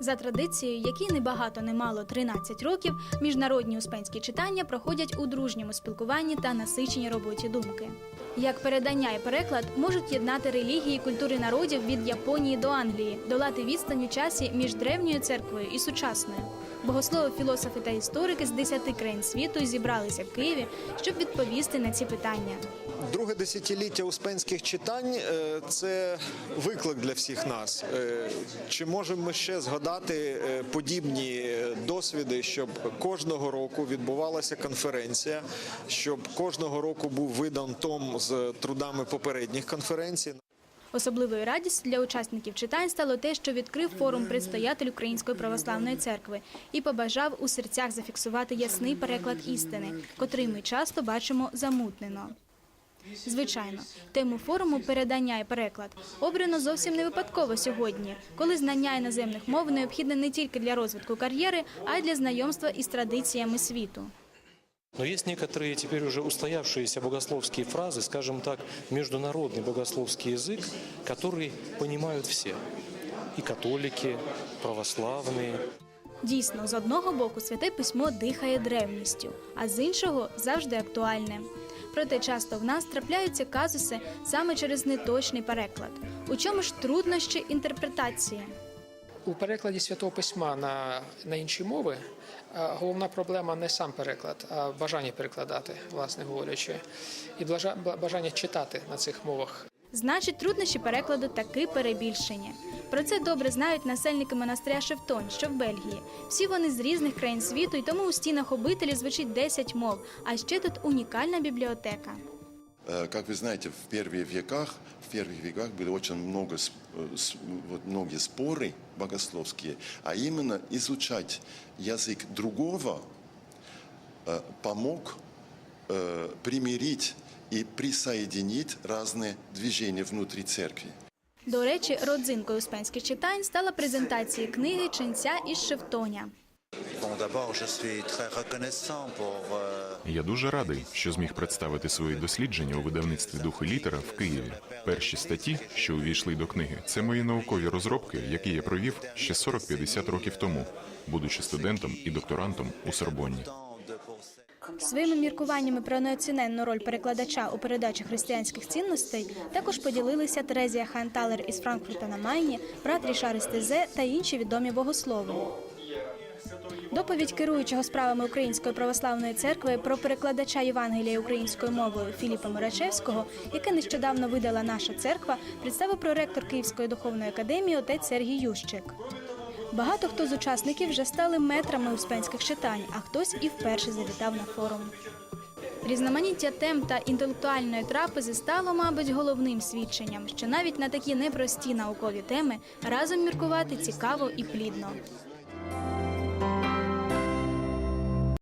За традицією, якій не багато не мало 13 років, міжнародні успенські читання проходять у дружньому спілкуванні та насиченій роботі думки. Як передання і переклад можуть єднати релігії і культури народів від Японії до Англії, долати відстань у часі між древньою церквою і сучасною. Богослови, філософи та історики з 10 країн світу зібралися в Києві, щоб відповісти на ці питання. Друге десятиліття успенських читань е, це виклик для всіх нас. Е, Чи можемо ми ще згадати е, подібні досвіди, щоб кожного року відбувалася конференція, щоб кожного року був видан том з трудами попередніх конференцій? Особливою радістю для учасників читань стало те, що відкрив форум предстоятель Української православної церкви і побажав у серцях зафіксувати ясний переклад істини, котрий ми часто бачимо замутнено. Звичайно, тему форуму передання і переклад обрано зовсім не випадково сьогодні, коли знання іноземних мов необхідне не тільки для розвитку кар'єри, а й для знайомства із традиціями світу. Но есть некоторые теперь уже устоявшиеся богословские фразы, скажем так, международный богословский язык, который понимают все. И католики, православные. Дійсно, з одного боку святе письмо дихає древністю, а з іншого завжди актуальне. Проте часто в нас трапляються казуси саме через неточний переклад. У чому ж труднощі інтерпретації? У перекладі святого письма на, на інші мови е, головна проблема не сам переклад, а бажання перекладати, власне говорячи, і бажання читати на цих мовах. Значить, труднощі перекладу таки перебільшені. Про це добре знають насельники монастиря Шевтон, що в Бельгії. Всі вони з різних країн світу, і тому у стінах обителі звучить 10 мов. А ще тут унікальна бібліотека. Э, Как вы знаете, в первых веках, в первых веках было очень много, с- э, с- вот многие споры богословские, а именно изучать язык другого э, помог э, примирить и присоединить разные движения внутри церкви. До речі, родзинкою успенських читань стала презентація книги ченця із Шевтоня. Я дуже радий, що зміг представити свої дослідження у видавництві дух і літера в Києві. Перші статті, що увійшли до книги, це мої наукові розробки, які я провів ще 40-50 років тому, будучи студентом і докторантом у Сорбонні. Своїми міркуваннями про неоціненну роль перекладача у передачі християнських цінностей також поділилися Терезія Ханталер із Франкфурта на Майні, брат Рішар Естезе та інші відомі богослови. Доповідь керуючого справами Української православної церкви про перекладача Євангелія українською мовою Філіпа Мурачевського, яке нещодавно видала наша церква, представив проректор Київської духовної академії отець Сергій Ющик. Багато хто з учасників вже стали метрами успенських читань, а хтось і вперше завітав на форум. Різноманіття тем та інтелектуальної трапези стало, мабуть, головним свідченням, що навіть на такі непрості наукові теми разом міркувати цікаво і плідно.